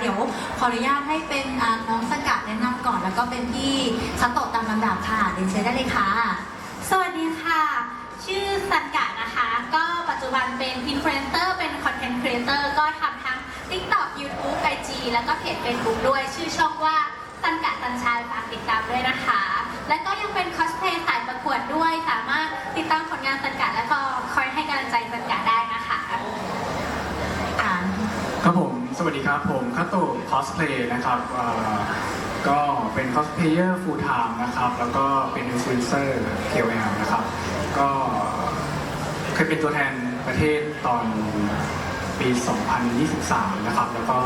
เดี๋ยวขออนุญาตให้เป็นอ่าน้องสกัดแนะนำก่อน แล้วก็เป็นพี่สโตะตามลำดับค่ะเรียนเชิญได้เลยค่ะ สวัสดีค่ะ ชื่อสันกะนะคะ ก็ปัจจุบันเป็นอินฟลูเอนเซอร์เป็นคอนเทนต์ครีเอเตอร์ก็ทำทั้ง TikTok YouTube IG แล้วก็เพจ Facebook ด้วย ชื่อช่องว่าสันกะสันชายฝากติดตามด้วยนะคะ และก็ยังเป็นคอสเพลย์สายประกวดด้วย สามารถติดตามผลงานสันกะแล้วก็คอยให้กำลังใจสันกะได้นะคะ ค่ะ ครับผม สวัสดีครับผมคัตโตคอสเพลย์นะครับก็เป็นคอสเพลเยอร์ฟูลไทม์นะครับ แล้วก็เป็นอินฟลูเอนเซอร์ KOL นะครับ ก็เคยเป็นตัวแทนประเทศตอนปี 2023 นะครับ แล้วก็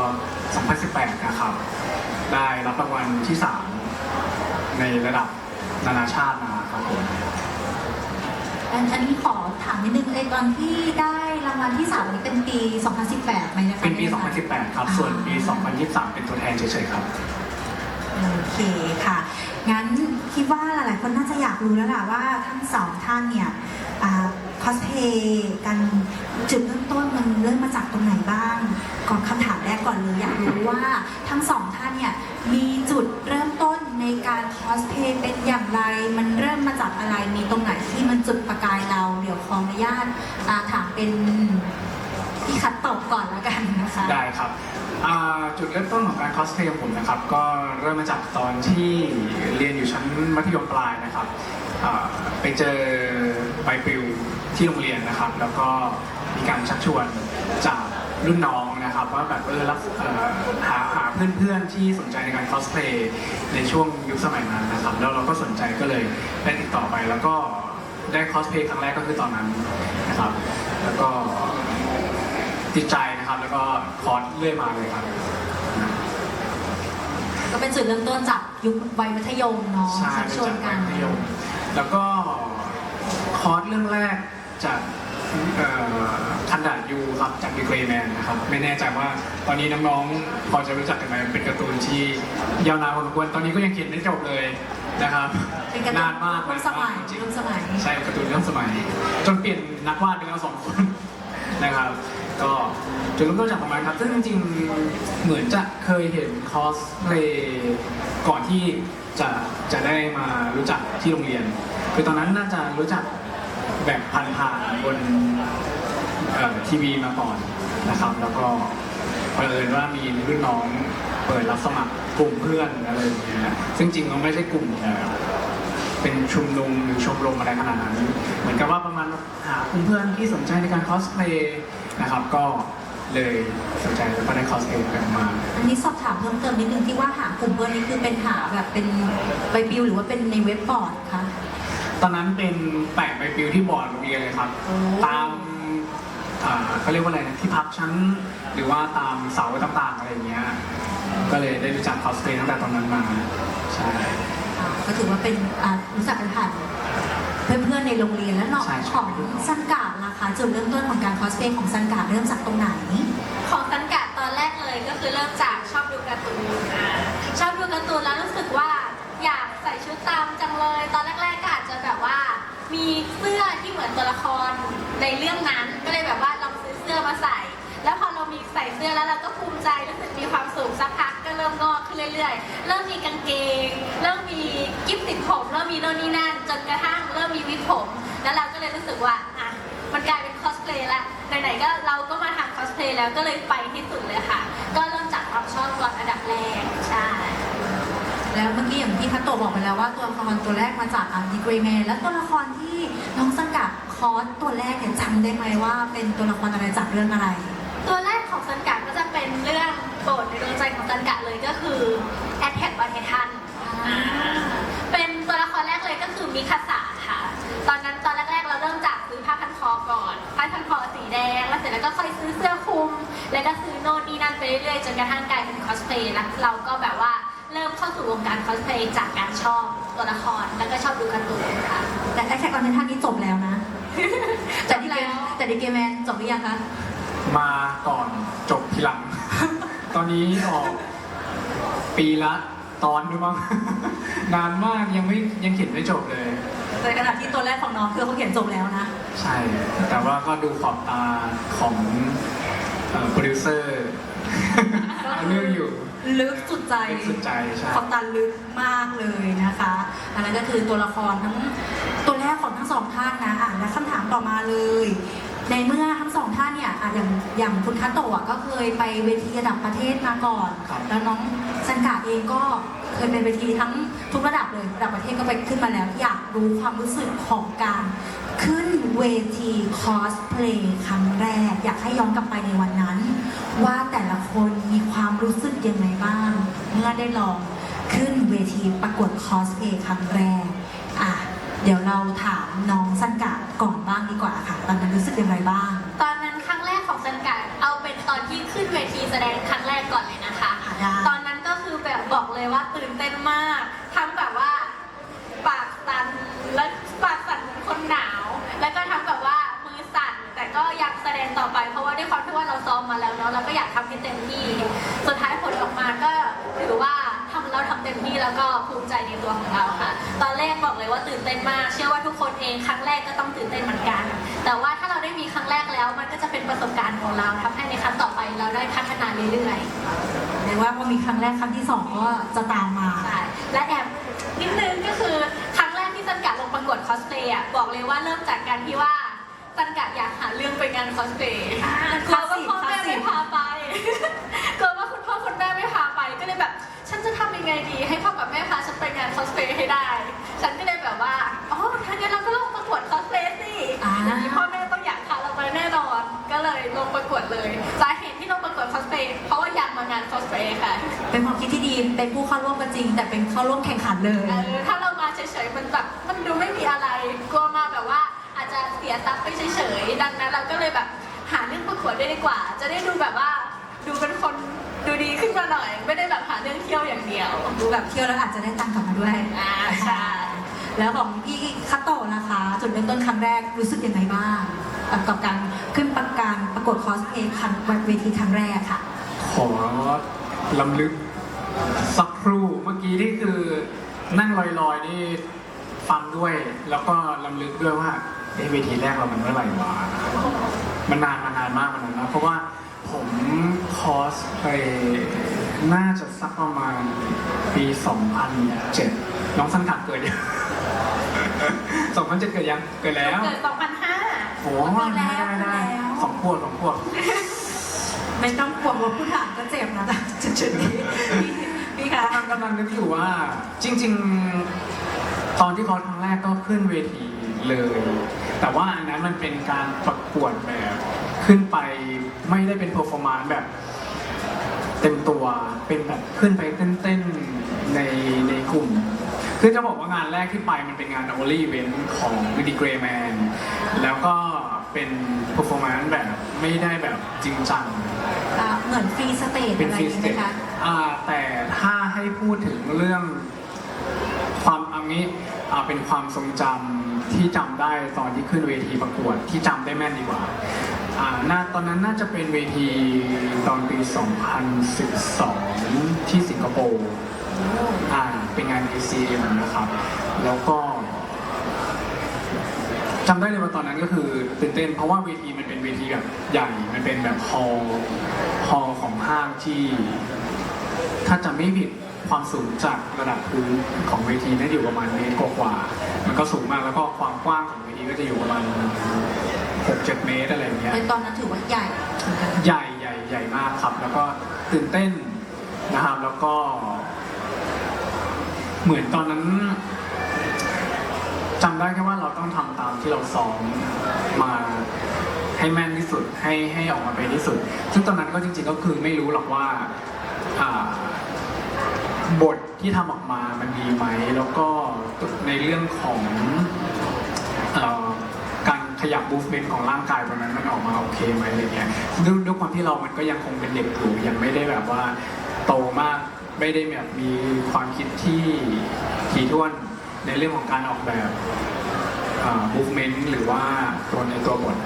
2018 นะครับ ได้รับรางวัลที่ 3 ในระดับนานาชาติมาครับผมอันนี้ขอ ถามนิดนึงไอ้ตอนที่ได้รางวัลที่สามนี้เป็นปี 2018ไหมนะคะเป็นปี 2018 ครับ ส่วนปี 2023 เป็นตัวแทนเฉยๆครับ โอเคค่ะ งั้นคิดว่าหลายๆคนน่าจะอยากรู้แล้วล่ะว่าทั้งสองท่านเนี่ยคอสเพย์กันจุดเริ่มต้นมันเริ่มมาจากตรงไหนบ้าง ก่อนคำถามแรกก่อนเลยอยากรู้ว่าทั้งสองท่านเนี่ยมีจุดเริ่มต้น ในการคอสเพย์เป็นอย่างไร มันเริ่มมาจากอะไร มีตรงไหนที่มันจุดประกายเรา เดี๋ยวขออนุญาตอ่าถามเป็นพี่คัดตอบก่อนแล้วกันนะคะ ได้ครับอ่าจุดเริ่มต้นของการคอสเพลย์ของผมนะครับ ก็เริ่มมาจากตอนที่เรียนอยู่ชั้นมัธยมปลายนะครับอ่าไปเจอใบปลิวที่โรงเรียนนะครับ แล้วก็มีการชักชวนจาก รุ่นน้องนะครับ ว่าแบบเออรับเอ่อหาหาเพื่อนๆที่สนใจในการคอสเพลย์ในช่วงยุคสมัยนั้นนะครับ แล้วเราก็สนใจก็เลยได้ติดต่อไปแล้วก็ได้คอสเพลย์ครั้งแรกก็คือตอนนั้นนะครับ แล้วก็ติดใจนะครับ แล้วก็คอร์สเรื่อยมาเลยครับ ก็เป็นจุดเริ่มต้นจากยุควัยมัธยมเนาะใช่ชักชวนกันจากมัธยมแล้วก็คอร์สเรื่องแรกจาก ทันดายูครับจากดิเกรแมนนะครับไม่แน่ใจว่าตอนนี้น้องๆพอจะรู้จักกันไหมเป็นการ์ตูนที่ยาวนานพอสมควรตอนนี้ก็ยังเขียนไม่จบเลยนะครับเป็นการ์ตูนนานมากร่วมสมัยจริงร่วมสมัยใช่การ์ตูนเรื่องสมัย จนเปลี่ยนนักวาดไปแล้วสองคนนะครับ ก็จุดเริ่มต้นจากตรงนั้นครับซึ่งจริงๆเหมือนจะเคยเห็นคอสเพลย์ก่อนที่จะจะได้มารู้จักที่โรงเรียนคือตอนนั้นน่าจะรู้จัก แบบผ่านๆบนทีวีมาก่อนนะครับ แล้วก็เผอิญว่ามีรุ่นน้องเปิดรับสมัครกลุ่มเพื่อนอะไรอย่างเงี้ยซึ่งจริงมันไม่ใช่กลุ่มเอ่เป็นชุมนุมหรือชมรมอะไรขนาดนั้น เหมือนกับว่าประมาณหาเพื่อนที่สนใจในการคอสเพลย์นะครับ ก็เลยสนใจแล้วก็ได้คอสเพลย์กันมา อันนี้สอบถามเพิ่มเติมนิดนึงที่ว่าหากลุ่มเพื่อนนี้คือเป็นหาแบบเป็นใบปลิวหรือว่าเป็นในเว็บบอร์ดคะ ตอนนั้นเป็นแปะใบปลิวที่บอร์ดโรงเรียนเลยครับ โอ้ ตามอ่าเขาเรียกว่าอะไรนะที่พักชั้นหรือว่าตามเสาต่างๆอะไรอย่างเงี้ยก็เลยได้รู้จักคอสเพลย์ตั้งแต่ตอนนั้นมาใช่ อ่าก็ถือว่าเป็นอ่ารู้จักกันผ่านเพื่อนๆในโรงเรียนแล้วเนาะใช่ใช่ ของซันกาดล่ะคะจุดเริ่มต้นของการคอสเพลย์ของซันกาดเริ่มจากตรงไหน ของสันกะตอนแรกเลยก็คือเริ่มจากชอบดูการ์ตูนอ่าชอบดูการ์ตูนแล้วรู้สึกว่าอยาก ใส่ชุดตามจังเลย ตอนแรกๆก็อาจจะแบบว่า มีเสื้อที่เหมือนตัวละครในเรื่องนั้น ก็เลยแบบว่าลองซื้อเสื้อมาใส่ แล้วพอเรามีใส่เสื้อแล้วเราก็ภูมิใจรู้สึกมีความสุขสักพักก็เริ่มงอกขึ้นเรื่อยๆ เริ่มมีกางเกง เริ่มมีกิ๊บติดผมเริ่มมีโน่นนี่นั่นจนกระทั่งเริ่มมีวิกผม แล้วเราก็เลยรู้สึกว่าอะมันกลายเป็นคอสเพลย์ละไหนๆก็เราก็มาทำคอสเพลย์แล้วก็เลยไปที่สุดเลยค่ะ ก็เริ่มจากความชอบ แล้วเมื่อกี้อย่างที่คัตโตบอกไปแล้วว่าตัวละครตัวแรกมาจากอันดีเกรแมนแล้วตัวละครที่น้องสังกัดคอสตัวแรกเนี่ยจำได้ไหมว่าเป็นตัวละครอะไรจากเรื่องอะไร ตัวแรกของสันกะก็จะเป็นเรื่องโปรดในดวงใจของสันกะเลยก็คือ Attack on Titan อ่าเป็นตัวละครแรกเลยก็คือมิคาสะค่ะ ตอนนั้นตอนแรกๆเราเริ่มจากซื้อผ้าพันคอก่อนผ้าพันคอสีแดงแล้วเสร็จแล้วก็ค่อยซื้อเสื้อคลุม แล้วก็ซื้อโน่นนี่นั่นไปเรื่อยๆจนกระทั่งกลายเป็นคอสเพลย์แล้วเราก็แบบว่า เริ่มเข้าสู่วงการคอสเพลย์จากการชอบตัวละครแล้วก็ชอบดูการ์ตูนค่ะ แต่แอคแท็กออนไททันนี้จบแล้วนะ แต่ดีเกจบแล้วแต่ดีเกแมนจบหรือยังคะมาก่อนจบทีหลัง ตอนนี้ออกปีละตอนด้วยมั้ง นานมากยังไม่ยังเขียนไม่จบเลยในขณะที่ตัวแรกของน้องคือเขาเขียนจบแล้วนะ ใช่ แต่ว่าก็ดูขอบตาของโปรดิวเซอร์เอาเรื่องอยู่ ลึกสุดใจลึกสุดใจใช่ขอบตาลึกมากเลยนะคะอันนั้นก็คือตัวละครทั้งตัวแรกของทั้งสองท่านนะอะและคำถามต่อมาเลย ในเมื่อทั้งสองท่านเนี่ยอะอย่างอย่างคุณคัตโตะอะก็เคยไปเวทีระดับประเทศมาก่อน ครับ แล้วน้องสังกาเองก็เคยเป็นเวทีทั้งทุกระดับเลยระดับประเทศก็ไปขึ้นมาแล้ว อยากรู้ความรู้สึกของการขึ้นเวทีคอสเพลย์ครั้งแรก อยากให้ย้อนกลับไปในวันนั้น ว่าแต่ละคนมีความรู้สึกยังไงบ้าง เมื่อได้ลองขึ้นเวทีประกวดคอสเพลย์ครั้งแรกอะเดี๋ยวเราถามน้องสังกาก่อนบ้างดีกว่าค่ะ ตอนนั้นรู้สึกยังไงบ้าง ตอนนั้นครั้งแรกของสันกัดเอาเป็นตอนที่ขึ้นเวทีแสดงครั้งแรกก่อนเลยนะคะได้ตอนนั้นก็คือแบบบอกเลยว่าตื่นเต้นมาก ทั้งแบบว่า ปากสั่นและปากสั่นเหมือนคนหนาว แล้วก็ทั้งแบบว่ามือสั่น แต่ก็อยากแสดงต่อไป เพราะ ว่าด้วยความที่ว่าเราซ้อมมาแล้วเนาะเราก็อยากทำให้เต็มที่ สุดท้ายผลออกมาก็ถือว่าทำเราทำเต็มที่แล้วก็ภูมิใจในตัวของเราค่ะ ตอนแรกบอกเลยว่าตื่นเต้นมาก เชื่อว่าทุกคนเองครั้งแรกก็ต้องตื่นเต้นเหมือนกัน แต่ว่าถ้าเราได้มีครั้งแรกแล้ว มันก็จะเป็นประสบการณ์ของเราทำให้ในครั้งต่อไปเราได้พัฒนาเรื่อยๆเรียกว่าพอมีครั้งแรกครั้งที่สองก็จะตามมาใช่และแอบนิดนึงก็คือครั้งแรกที่สันกัดลงประกวดคอสเพลย์อะบอกเลยว่าเริ่มจากการที่ว่า สันกัดอยากหาเรื่องไปงานคอสเพลย์กลัวว่าพ่อแม่ไม่พาไปกลัวว่าคุณพ่อคุณแม่ไม่พาไป ก็เลยแบบ ฉันจะทำยังไงดี ให้พ่อกับแม่พาฉันไปงานคอสเพลย์ให้ได้ ฉันก็เลยแบบว่า อ๋อถ้างั้นเราก็ลงประกวดคอสเพลย์สิอ่าอย่างนี้พ่อแม่ต้องอยากพาเราไปแน่นอน ก็เลยลงประกวดเลย สาเหตุที่ลงประกวดคอสเพลย์เพราะว่าอยากมางานคอสเพลย์ค่ะ เป็นความคิดที่ดี เป็นผู้เข้าร่วมกันจริง แต่เป็นเข้าร่วมแข่งขันเลยเออถ้าเรามาเฉยๆมันแบบมันดูไม่มีอะไรกลัว สียทรัพย์ไปเฉยๆ ดังนั้นเราก็เลยแบบหาเรื่องประกวดได้ดีกว่า จะได้ดูแบบว่าดูเป็นคนดูดีขึ้นมาหน่อย ไม่ได้แบบหาเรื่องเที่ยวอย่างเดียว ดูแบบเที่ยวแล้วอาจจะได้ตังค์กลับมาด้วยอ่าใช่แล้วของพี่คัตโตะนะคะจุดเริ่มต้นครั้งแรกรู้สึกยังไงบ้างกับการขึ้นประการประกวดคอสเพลย์ครั้งเวทีครั้งแรกค่ะ ขอลำลึกสักครู่เมื่อกี้ที่คือนั่งลอยๆนี่ฟังด้วย แล้วก็ลำลึกด้วยว่า เอ้เวทีแรกเรามันเมื่อไหร่วะมันนานมานานมากมานานมากเพราะว่าผมคอสเพลย์น่าจะสักประมาณปี 2007 น้องสังกัดเกิดยัง 2007 เกิดยัง เกิดแล้วเกิด2005โอ้เกิดแล้วได้ได้เกิดแล้วสองขวบสองขวบไม่ต้องกลัวว่าผู้ถามก็เจ็บนะแต่จุดๆนี้พี่พี่คะกำลังกำลังนึกอยู่ว่า จริง ๆ ตอนที่เขาครั้งแรกก็ขึ้นเวทีเลย แต่ว่าอันนั้นมันเป็นการประกวดแบบขึ้นไปไม่ได้เป็นเพอร์ฟอร์มานซ์แบบเต็มตัวเป็นแบบขึ้นไปเต้นๆในในกลุ่มคือจะบอกว่างานแรกที่ไปมันเป็นงาน only event ของ w i d y Gray Man แล้วก็เป็น performance แบบไม่ได้แบบจริงจัง อ่าเหมือนฟรีสเตจเป็นอะไรฟรีอย่างสเตเงี้ยจไหมคะ อ่าแต่ถ้าให้พูดถึงเรื่องความเอันนี้อ่าเป็นความทรงจำ ที่จำได้ตอนที่ขึ้นเวทีประกวดที่จำได้แม่นดีกว่าอ่าน่าตอนนั้นน่าจะเป็นเวทีตอนปี 2012 ที่สิงคโปร์อ่าเป็นงาน ACM นะครับ แล้วก็จำได้เลยว่าตอนนั้นก็คือตื่นเต้นเพราะว่าเวทีมันเป็นเวทีแบบใหญ่ มันเป็นแบบฮอลล์ฮอลล์ของห้างที่ ถ้าจำไม่ผิด ความสูงจากระดับพื้นของเวทีน่าจะอยู่ประมาณเมตรกว่าๆมันก็สูงมากแล้วก็ความกว้างของเวทีก็จะอยู่ประมาณ6-7เมตรอะไรอย่างเงี้ยในตอนนั้นถือว่าใหญ่เหมือนกันใหญ่ใหญ่ใหญ่มากครับ แล้วก็ตื่นเต้นนะครับ แล้วก็ เหมือนตอนนั้นจำได้แค่ว่าเราต้องทำตามที่เราซ้อมมาให้แม่นที่สุดให้ให้ออกมาเป็นที่สุด ซึ่งตอนนั้นก็จริงๆก็คือไม่รู้หรอกว่าอ่า บทที่ทำออกมามันดีไหม แล้วก็ในเรื่องของเอ่อการขยับ movement ของร่างกายตรงนั้นมันออกมาโอเคไหมอะไรเงี้ยด้วยด้วยความที่เรามันก็ยังคงเป็นเด็กอยู่ยังไม่ได้แบบว่าโตมากไม่ได้แบบมีความคิดที่ถี่ถ้วนในเรื่องของการออกแบบเอ่อ movement หรือว่าตัวในตัวบท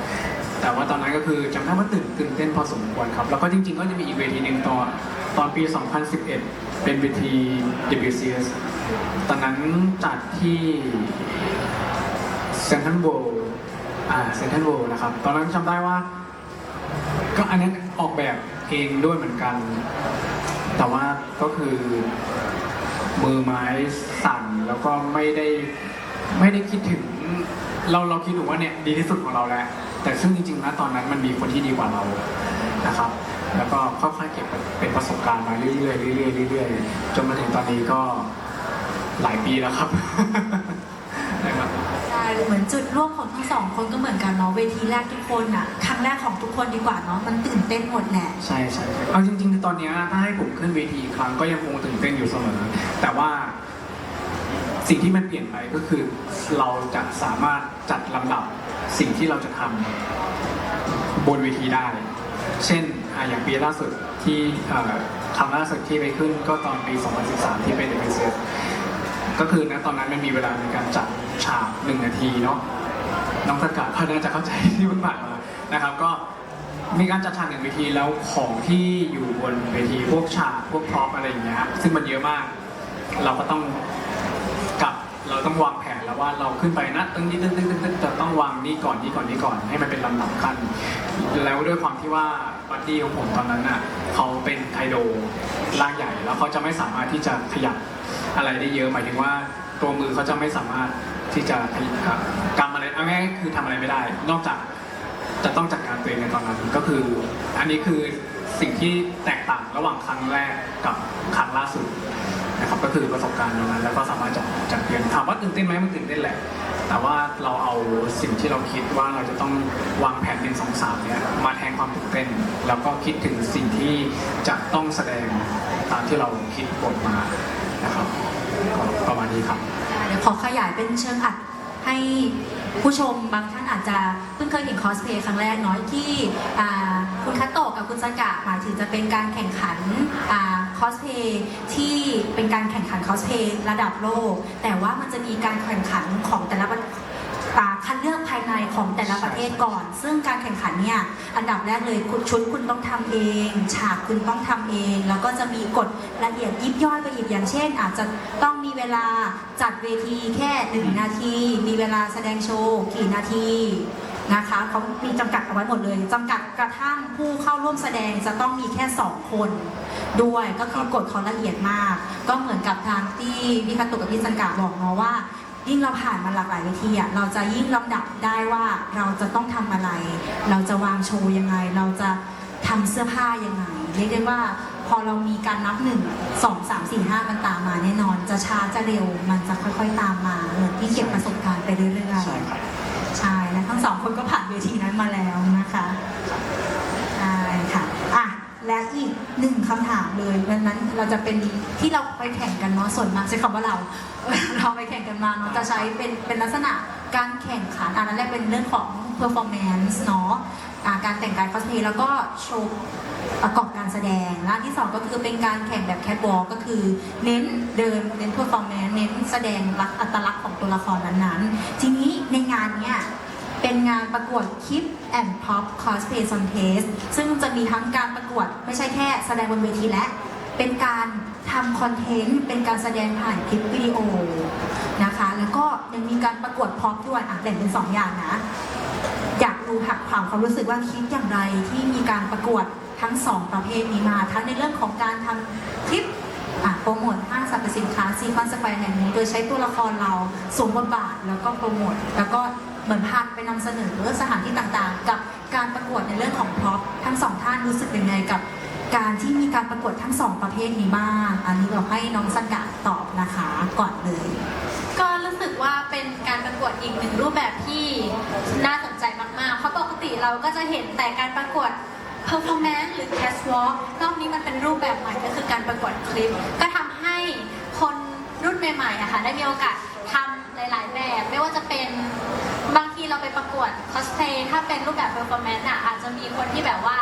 แต่ว่าตอนนั้นก็คือจำได้ว่าตื่นตื่นเต้นพอสมควรครับ แล้วก็จริงๆ ก็จะมีอีกเวทีหนึ่งตอนตอนปี 2011 เป็นเวที WCS ตอนนั้นจัดที่เซนทรัลโวอ่าเซนทรัลโวนะครับ ตอนนั้นจำได้ว่า ก็อันนั้นออกแบบเองด้วยเหมือนกัน แต่ว่าก็คือ มือไม้สั่นแล้วก็ไม่ได้ไม่ได้คิดถึง เราเราคิดถูกว่าเนี่ยดีที่สุดของเราแล้ว แต่ซึ่งจริงๆนะตอนนั้นมันมีคนที่ดีกว่าเรานะครับ แล้วก็ค่อยๆเก็บเป็นประสบการณ์มาเรื่อยๆเรื่อยๆเรื่อยๆจนมาถึงตอนนี้ก็หลายปีแล้วครับนะครับใช่เหมือนจุดร่วมของทั้งสองคนก็เหมือนกันเนาะเวทีแรกทุกคนอะครั้งแรกของทุกคนดีกว่าเนาะมันตื่นเต้นหมดแหละใช่ใช่ใช่เอาจริงๆคือตอนเนี้ยถ้าให้ผมขึ้นเวทีอีกครั้งก็ยังคงตื่นเต้นอยู่เสมอ แต่ว่าสิ่งที่มันเปลี่ยนไปก็คือเราจะสามารถจัดลำดับสิ่งที่เราจะทำบนเวทีได้ เช่น อะอย่างปีล่าสุดที่เอ่อครั้งล่าสุดที่ไปขึ้นก็ตอนปี 2013 ที่เป็น w c s ก็คือณตอนนั้นมันมีเวลาในการจัดฉากหนึ่งนาทีเนาะน้องสกัดเขาน่าจะเข้าใจที่มันผ่านมานะครับ ก็มีการจัดฉากหนึ่งเวทีแล้วของที่อยู่บนเวทีพวกฉากพวกพร็อพอะไรอย่างเงี้ยซึ่งมันเยอะมาก เราก็ต้อง เราต้องวางแผนแล้วว่าเราขึ้นไปนะตึ้งนี้ตึ้งตึ้งตึ้งตึ้งจะต้องวางนี่ก่อนนี่ก่อนนี่ก่อนให้มันเป็นลำดับขั้นแล้วด้วยความที่ว่าบัดดี้ของผมตอนนั้นอะเขาเป็นไคโดร่างใหญ่แล้วเขาจะไม่สามารถที่จะขยับอะไรได้เยอะหมายถึงว่าตัวมือเขาจะไม่สามารถที่จะขยับกำอะไรเอาง่ายคือทำอะไรไม่ได้ นอกจากจะต้องจัดการตัวเองในตอนนั้นก็คือ อันนี้คือสิ่งที่แตกต่างระหว่างครั้งแรกกับครั้งล่าสุด นะครับก็คือประสบการณ์ตรงนั้นแล้วก็สามารถจัดจัดเรียนถามว่าตื่นเต้นไหมมันตื่นเต้นแหละ แต่ว่าเราเอาสิ่งที่เราคิดว่าเราจะต้องวางแผนเป็นสองสามเนี่ยมาแทนความตื่นเต้น แล้วก็คิดถึงสิ่งที่จะต้องแสดงตามที่เราคิดบทมานะครับก็ประมาณนี้ครับเดี๋ยวขอขยายเป็นเชิงอัดให้ผู้ชมบางท่านอาจจะเพิ่งเคยเห็นคอสเพลย์ครั้งแรกน้อยที่คุณคัตโตะกับคุณซันกะหมายถึงจะเป็นการแข่งขัน คอสเพย์ที่เป็นการแข่งขันคอสเพย์ระดับโลก แต่ว่ามันจะมีการแข่งขันของแต่ละประอ่าคัดเลือกภายในของแต่ละประเทศก่อน ซึ่งการแข่งขันเนี่ย อันดับแรกเลยคุณชุดคุณต้องทำเอง ฉากคุณต้องทำเอง แล้วก็จะมีกฎละเอียดยิบย่อยไปอีกอย่างเช่น อาจจะต้องมีเวลาจัดเวทีแค่หนึ่งนาที มีเวลาแสดงโชว์กี่นาที นะคะเขามีจำกัดเอาไว้หมดเลยจำกัดกระทั่งผู้เข้าร่วมแสดงจะต้องมีแค่สองคนด้วยก็คือกฎเขาละเอียดมาก ก็เหมือนกับทางที่พี่คาตุกับพี่สังกาบอกเนาะว่า ยิ่งเราผ่านมาหลากหลายเวทีอะเราจะยิ่งลำดับได้ว่าเราจะต้องทำอะไร เราจะวางโชว์ยังไง เราจะทำเสื้อผ้ายังไงเรียกได้ว่าพอเรามีการนับหนึ่งสองสามสี่ห้ามันตามมาแน่นอน จะช้าจะเร็วมันจะค่อยๆตามมาเหมือนที่เก็บประสบการณ์ไปเรื่อยใช่ครับๆ ใช่และทั้งสองคนก็ผ่านเวทีนั้นมาแล้วนะคะใช่ค่ะอะและอีกหนึ่งคำถามเลยดังนั้นเราจะเป็นที่เราไปแข่งกันเนาะส่วนมากใช้คำว่าเราเราไปแข่งกันมาเนาะจะใช้เป็นเป็นลักษณะ การแข่งขันอันนั้นแรกเป็นเรื่องของ performance เนาะอ่าการแต่งกายคอสเพลย์แล้วก็โชว์ประกอบการแสดงและที่สองก็คือเป็นการแข่งแบบแคทวอลก็คือเน้นเดินเน้น performance เน้นแสดงลักษณ์อัตลักษณ์ของตัวละครนั้นๆ ทีนี้ในงานเนี้ยเป็นงานประกวดคลิป and pop cosplay contest ซึ่งจะมีทั้งการประกวดไม่ใช่แค่แสดงบนเวทีและเป็นการ ทำคอนเทนต์เป็นการแสดงผ่านคลิปวิดีโอนะคะ แล้วก็ยังมีการประกวดพร็อพด้วยอะแบ่งเป็นสองอย่างนะอยากรู้หักผ่านความรู้สึกว่าคิดอย่างไรที่มีการประกวดทั้งสองประเภทนี้มา ทั้งในเรื่องของการทำคลิปโปรโมทห้างสรรพสินค้าซีคอนสแควร์แห่งนี้ โดยใช้ตัวละครเราสวมบทบาทแล้วก็โปรโมทแล้วก็เหมือนพาไปนำเสนอสถานที่ต่างๆ กับการประกวดในเรื่องของพร็อพทั้งสองท่านรู้สึกยังไงกับ การที่มีการประกวดทั้งสองประเภทนี้บ้างอันนี้เราให้น้องสังกะตอบนะคะก่อนเลย ก็รู้สึกว่าเป็นการประกวดอีกหนึ่งรูปแบบที่น่าสนใจมากๆ เพราะปกติเราก็จะเห็นแต่การประกวด performance หรือ catwalk รอบนี้มันเป็นรูปแบบใหม่ก็คือการประกวดคลิป ก็ทำให้คนรุ่นใหม่ๆอะค่ะได้มีโอกาสทำหลาย ๆ แบบ ไม่ว่าจะเป็นบางทีเราไปประกวด cosplay ถ้าเป็นรูปแบบ performance อะอาจจะมีคนที่แบบว่า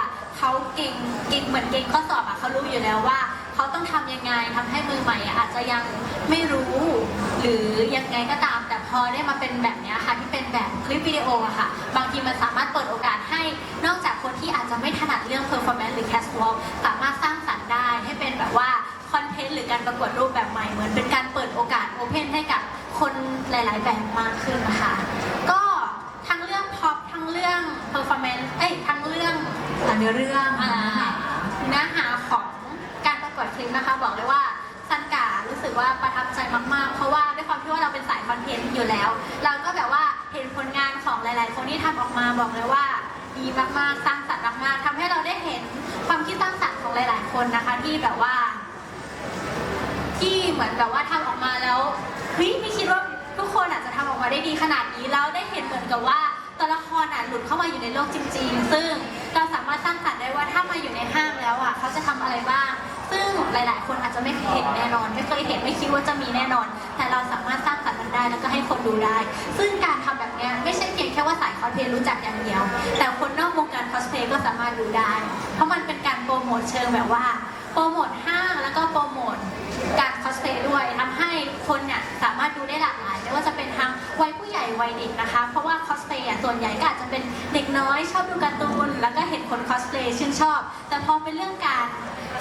เขาเก่งเก่งเหมือนเก่งข้อสอบอะเขารู้อยู่แล้วว่า เขาต้องทำยังไงทำให้มือใหม่อาจจะยังไม่รู้ หรือยังไงก็ตามแต่พอได้มาเป็นแบบนี้ค่ะที่เป็นแบบคลิปวิดีโออะค่ะ บางทีมันสามารถเปิดโอกาสให้นอกจากคนที่อาจจะไม่ถนัดเรื่อง performance หรือ catwalk สามารถสร้างสรรค์ได้ให้เป็นแบบว่าคอนเทนต์หรือการประกวดรูปแบบใหม่เหมือนเป็นการเปิดโอกาสโอเพนให้กับคนหลาย ๆ แบบมากขึ้นนะคะก็ทั้งเรื่องท็อปทั้ง เรื่อง performance เอ้ยทั้งเรื่องเนื้อเรื่องอ่าเนื้อหาของการประกวดคลิปนะคะ บอกเลยว่าซันการู้สึกว่าประทับใจมากๆ เพราะว่าด้วยความที่ว่าเราเป็นสายคอนเทนต์อยู่แล้ว เราก็แบบว่าเห็นผลงานของหลาย ๆ คนที่ทำออกมาบอกเลยว่าดีมากๆสร้างสรรค์มากๆทำให้เราได้เห็นความคิดสร้างสรรค์ของหลาย ๆ คนนะคะ ที่แบบว่า ที่เหมือนแบบว่าทำออกมาแล้วเฮ้ยไม่คิดว่าทุกคนอาจจะทำออกมาได้ดีขนาดนี้แล้วได้เห็นเหมือนกับว่า ตัวละครอะหลุดเข้ามาอยู่ในโลกจริง ๆ ซึ่งเราสามารถสร้างสรรค์ได้ว่าถ้ามาอยู่ในห้างแล้วอะเขาจะทำอะไรบ้าง ซึ่งหลาย ๆ คนอาจจะไม่เคยเห็นแน่นอน ไม่เคยเห็นไม่คิดว่าจะมีแน่นอน แต่เราสามารถสร้างสรรค์มันได้แล้วก็ให้คนดูได้ ซึ่งการทำแบบนี้ไม่ใช่เพียงแค่ว่าสายคอสเพลย์รู้จักอย่างเดียว แต่คนนอกวงการคอสเพลย์ก็สามารถดูได้ เพราะมันเป็นการโปรโมทเชิงแบบว่า โปรโมทห้างแล้วก็โปรโมทการคอสเพลย์ด้วยทำให้คนเนี่ยสามารถดูได้หลากหลายไม่ว่าจะเป็นทั้งวัยผู้ใหญ่วัยเด็กนะคะ เพราะว่าคอสเพลย์อะส่วนใหญ่ก็อาจจะเป็นเด็กน้อยชอบดูการ์ตูน แล้วก็เห็นคนคอสเพลย์ชื่นชอบ แต่พอเป็นเรื่องการ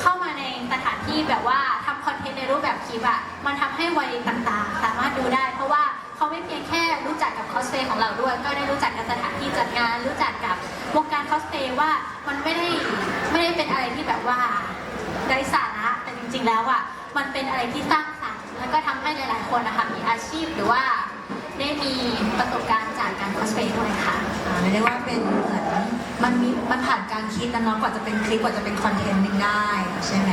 เข้ามาในสถานที่แบบว่าทำคอนเทนต์ในรูปแบบคลิปอะมันทำให้วัยต่างๆ สามารถดูได้ เพราะว่าเขาไม่เพียงแค่รู้จักกับคอสเพลย์ของเราด้วย ก็ได้รู้จักกับสถานที่จัดงาน รู้จักกับวงการคอสเพลย์ว่ามันไม่ได้ไม่ได้เป็นอะไรที่แบบว่า ไร้สาระแต่จริง ๆ แล้วอะมันเป็นอะไรที่สร้างสรรค์แล้วก็ทำให้หลาย ๆ คนนะคะมีอาชีพหรือว่าได้มีประสบการณ์จากการคอสเพลย์ด้วยค่ะอ่าเรียกได้ว่าเป็นเหมือนมันมีมันผ่านการคิดนะเนาะกว่าจะเป็นคลิปกว่าจะเป็นคอนเทนต์หนึ่งได้ใช่ไหม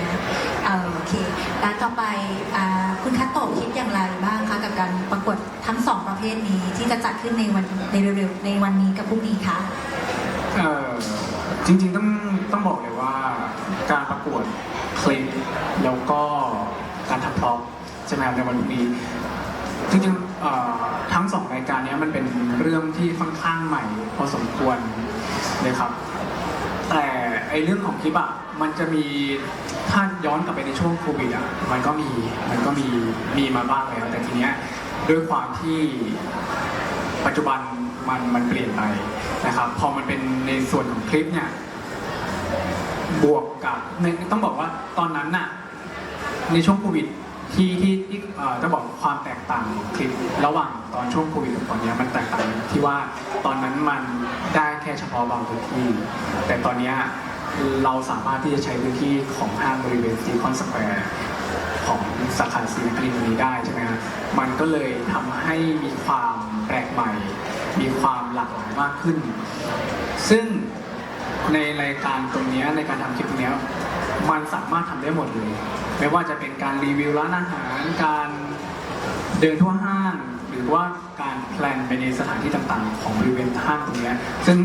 เออโอเค แล้วต่อไปอ่าคุณคัตโตะคิดอย่างไรบ้างคะกับการประกวดทั้งสองประเภทนี้ที่จะจัดขึ้นในวันในเร็วๆในวันนี้กับพรุ่งนี้คะเอ่อจริงๆต้องต้องบอกเลยว่าการประกวด คลิปแล้วก็การทำพร็อพใช่ไหมครับในวันนี้จริงๆทั้งสองรายการนี้มันเป็นเรื่องที่ค่อนข้างใหม่พอสมควรเลยครับ แต่ไอเรื่องของคลิปอะมันจะมีถ้าย้อนกลับไปในช่วงโควิดอะมันก็มีมันก็มีมีมาบ้างแล้วแต่ทีเนี้ยด้วยความที่ปัจจุบันมันมันเปลี่ยนไปนะครับ พอมันเป็นในส่วนของคลิปเนี่ย บวกกับในต้องบอกว่าตอนนั้นน่ะในช่วงโควิดที่ที่ที่เอ่อจะบอกความแตกต่างของคลิประหว่างตอนช่วงโควิดกับตอนเนี้ยมันแตกต่างที่ว่าตอนนั้นมันได้แค่เฉพาะบางพื้นที่ แต่ตอนเนี้ยเราสามารถที่จะใช้พื้นที่ของห้างบริเวณซีคอนสแควร์ของสาขาซีนคลินนี้ได้ใช่ไหมฮะมันก็เลยทำให้มีความแปลกใหม่ มีความหลากหลายมากขึ้น ซึ่ง ในรายการตรงเนี้ยในการทำคลิปตรงเนี้ยมันสามารถทำได้หมดเลย ไม่ว่าจะเป็นการรีวิวร้านอาหาร การเดินทั่วห้าง หรือว่าการแพลนไปในสถานที่ต่างๆ ของบริเวณห้างตรงเนี้ยซึ่ง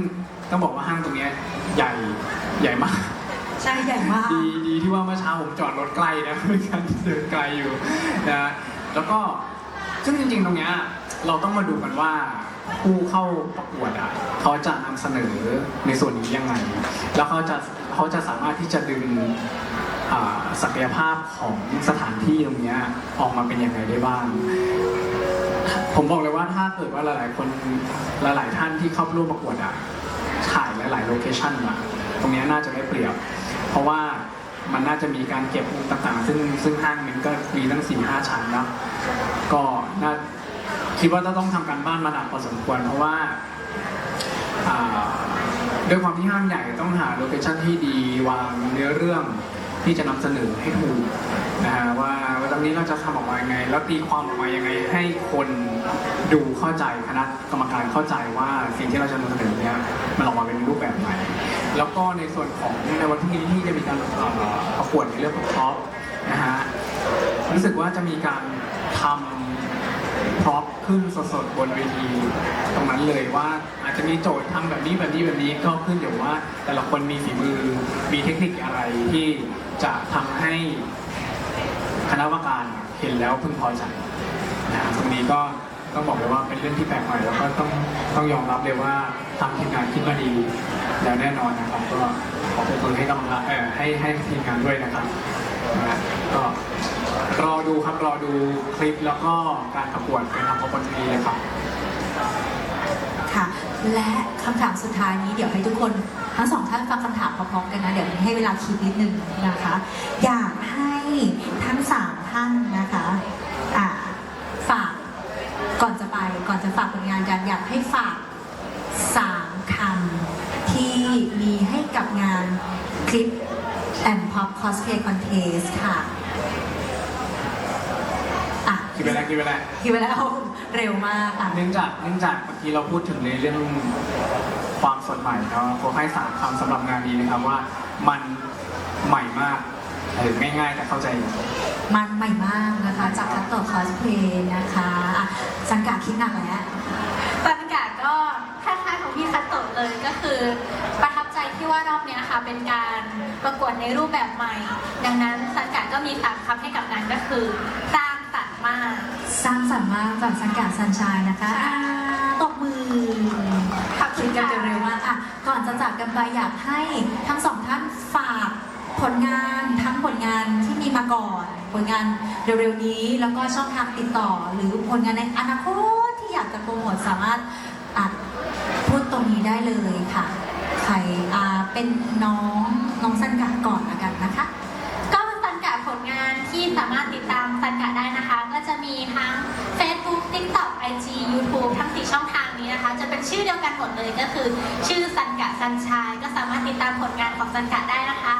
ต้องบอกว่าห้างตรงเนี้ยใหญ่ใหญ่มากใช่ใหญ่มากดีดีที่ว่าเมื่อเช้าผมจอดรถไกลนะเป็นการเดินไกลอยู่นะแล้วก็ซึ่งจริงๆตรงเนี้ยเราต้องมาดูกันว่า ผู้เข้าประกวดอะเขาจะนำเสนอในส่วนนี้ยังไง แล้วเขาจะเขาจะสามารถที่จะดึงอ่าศักยภาพของสถานที่ตรงเนี้ยออกมาเป็นยังไงได้บ้าง ผมบอกเลยว่าถ้าเกิดว่าหลาย ๆ คนหลาย ๆ ท่านที่เข้าร่วมประกวดอะถ่ายหลาย ๆ โลเคชั่นอะตรงเนี้ยน่าจะได้เปรียบ เพราะว่ามันน่าจะมีการเก็บมุมต่าง ๆ ซึ่งซึ่งห้างหนึงก็มีตั้งสี่ห้าชั้นนะก็น่า คิดว่าจะต้องทำการบ้านมาหนักพอสมควรเพราะว่าด้วยความที่ห้างใหญ่ต้องหาโลเคชั่นที่ดีวางเนื้อเรื่องที่จะนำเสนอให้ถูกนะฮะว่าว่าตรงนี้เราจะทำออกมายังไง แล้วตีความออกมายังไงให้คนดูเข้าใจคณะกรรมการเข้าใจว่าสิ่งที่เราจะนำเสนอเนี่ยมันออกมาเป็นรูปแบบไหนแล้วก็ในส่วนของในวันพรุ่งนี้ที่จะมีการอ่อประกวดในเรื่องของท็อปนะฮะรู้สึกว่าจะมีการทำ พร็อพขึ้นสดๆบนเวทีตรงนั้นเลยว่าอาจจะมีโจทย์ทำแบบนี้แบบนี้แบบนี้ก็ขึ้นอยู่ว่า แต่ละคนมีฝีมือมีเทคนิคอะไรที่จะทำให้คณะกรรมการเห็นแล้วพึงพอใจนะตรงนี้ก็ต้องบอกเลยว่าเป็นเรื่องที่แปลกใหม่แล้วก็ต้องต้องยอมรับเลยว่าทาทีมงานคิดมาดีแล้วแน่นอนนะครับ ก็ขอเปรบมือให้กำลังเอ่อให้ให้ทีมงานด้วยนะครับนะก็ รอดูครับรอดูคลิปแล้วก็การประกวดการทำคอมพลีเลยครับค่ะ และคำถามสุดท้ายนี้เดี๋ยวให้ทุกคนทั้งสองท่านฟังคำถามพร้อมๆกันนะ เดี๋ยวให้เวลาคิดนิดนึงนะคะ อยากให้ทั้งสามท่านนะคะอ่าฝากก่อนจะไปก่อนจะฝากผลงานกันอยากให้ฝากสามคำที่มีให้กับงานคลิป and pop cosplay contest ค่ะ อะคิดไปแล้วคิดไปแล้วคิดไว้แล้วเร็วมากอะ เนื่องจากเนื่องจากเมื่อกี้เราพูดถึงในเรื่องความสดใหม่เนาะผมให้สามคำสำหรับงานนี้นะครับว่า มันใหม่มากเออง่ายๆแต่เข้าใจมันใหม่มากนะคะ จากคัตโตคอสเพย์นะคะอะสังกัดคิดหนักแล้ว บรรยากาศก็คล้ายๆของพี่คัตโตะเลยก็คือประทับใจที่ว่ารอบเนี้ยค่ะเป็นการประกวดในรูปแบบใหม่ ดังนั้นสังกัดก็มีสามคำให้กับงานก็คือสร้างสรรค์ มาก สร้างสรรค์มากจากสังกัดซันชายนะคะอ่าตบมือขอบคุคิดณกันค่ะเร็วมากอะก่อนจะจากกันไปอยากให้ทั้งสองท่านฝากผลงานทั้งผลงานที่มีมาก่อน ผลงานเร็วๆนี้ แล้วก็ช่องทางติดต่อ หรือผลงานในอนาคตที่อยากจะโปรโมทสามารถอะพูดตรงนี้ได้เลยค่ะ ใครอ่าเป็นน้องน้องสันกัดก่อนละกันนะคะ ก็สังกัดผลงาน ที่สามารถติดตามสังกัดได้นะคะ ก็จะมีทั้ง Facebook TikTok IG YouTube ทั้ง4ช่องทางนี้นะคะ จะเป็นชื่อเดียวกันหมดเลยก็คือ ชื่อสันกัดสันชายก็สามารถติดตามผลงานของสันกัดได้นะคะ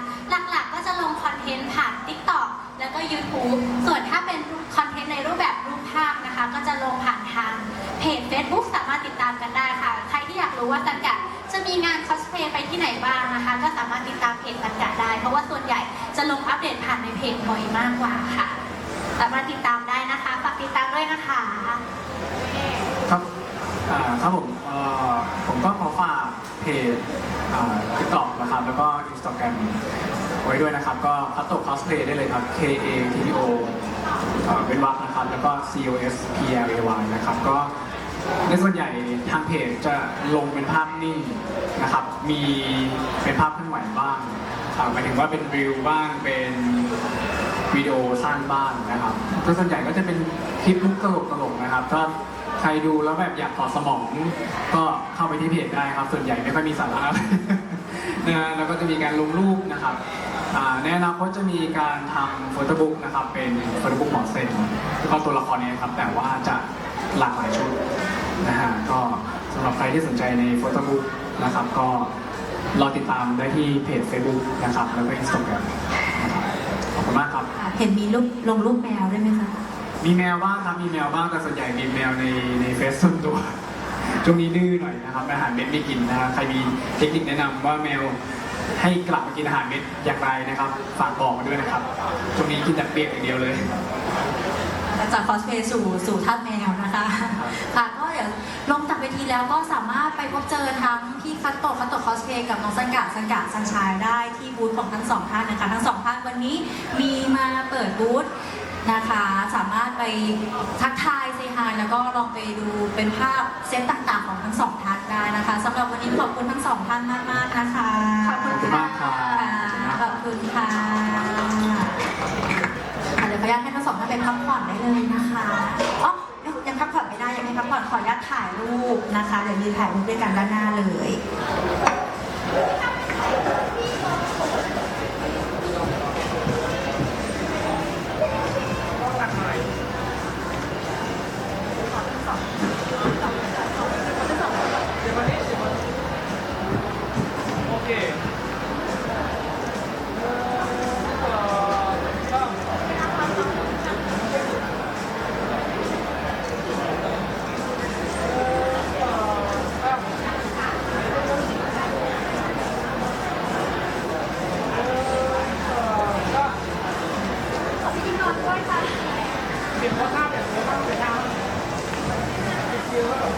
หลักๆก็จะลงคอนเทนต์ผ่าน TikTok แล้วก็ YouTube ส่วนถ้าเป็นคอนเทนต์ในรูปแบบรูปภาพนะคะ ก็จะลงผ่านทางเพจ Facebook สามารถติดตามกันได้ค่ะ ใครที่อยากรู้ว่าสันกัด จะมีงานคอสเพลย์ไปที่ไหนบ้างนะคะ ก็สามารถติดตามเพจสันกัดได้ เพราะว่าส่วนใหญ่จะลงอัปเดตผ่านในเพจบ่อยมากกว่าค่ะ สามารถติดตามได้นะคะฝากติดตามด้วยนะคะ ครับอ่าครับผมเอ่อผมก็ขอฝากเพจทิกตอกนะครับ แล้วก็อินสตาแกรมไว้ด้วยนะครับ ก็พัตโตคอสเพลย์ได้เลยครับ K A T T O เอ่อเป็นวักนะครับ แล้วก็ C O S P L A Y นะครับ ก็ ในส่วนใหญ่ทางเพจจะลงเป็นภาพนิ่งนะครับ มีเป็นภาพเคลื่อนไหวบ้างหมายถึงว่าเป็นรีวบ้างเป็นวิดีโอสั้นบ้างนะครับก็ส่วนใหญ่ก็จะเป็นคลิปมุกตลกๆนะครับถ้าใครดูแล้วแบบอยากถอดสมองก็เข้าไปที่เพจได้ครับ ส่วนใหญ่ไม่ค่อยมีสาระนะแล้วก็จะมีการลงรูปนะครับอ่าในอนาคตจะมีการทำโฟโต้บุ๊กนะครับ เป็นโฟโต้บุ๊กหมอเซนแล้วก็ตัวละครนี้ครับ แต่ว่าจะหลากหลายชุด นะฮะก็สำหรับใครที่สนใจในโฟโต้บุ๊กนะครับก็รอติดตามได้ที่เพจ Facebook นะครับแล้วก็ Instagram นะครับขอบคุณมากครับอะเห็นมีรูปลงรูปแมวด้วยไหมคะ มีแมวบ้างครับมีแมวบ้างแต่ส่วนใหญ่มีแมวในในเฟซส่วนตัวช่วงนี้ดื้อหน่อยนะครับอาหารเม็ดไม่กินนะครับใครมีเทคนิคแนะนำว่าแมวให้กลับมากินอาหารเม็ดอย่างไรนะครับ ฝากบอกมาด้วยนะครับช่วงนี้กินแต่เปียกอย่างเดียวเลย จากคอสเพย์สู่สู่ท่าสแมวนะคะค่ะก็เดี๋ยวลงจากเวทีแล้วก็สามารถไปพบเจอทั้งพี่คัตโตะคัตโตะคอสเพย์กับน้องสังกะสังกะสันชายได้ที่บูธของทั้งสองท่านนะคะ ทั้งสองท่านวันนี้มีมาเปิดบูธนะคะสามารถไปทักทายเซฮายแล้วก็ลองไปดูเป็นภาพเซตต่างๆของทั้งสองท่านได้นะคะสำหรับวันนี้ขอบคุณทั้งสองท่านมากๆนะคะขอบคุณขอบคุณมากครั พักผ่อนได้เลยนะคะอ๋อยังพักผ่อนไม่ได้ยังไม่พักผ่อนขออนุญาตถ่ายรูปนะคะเดี๋ยวมีถ่ายรูปด้วยกันด้านหน้าเลย tiền có khác để có khác thể thao. Tiền kia đó.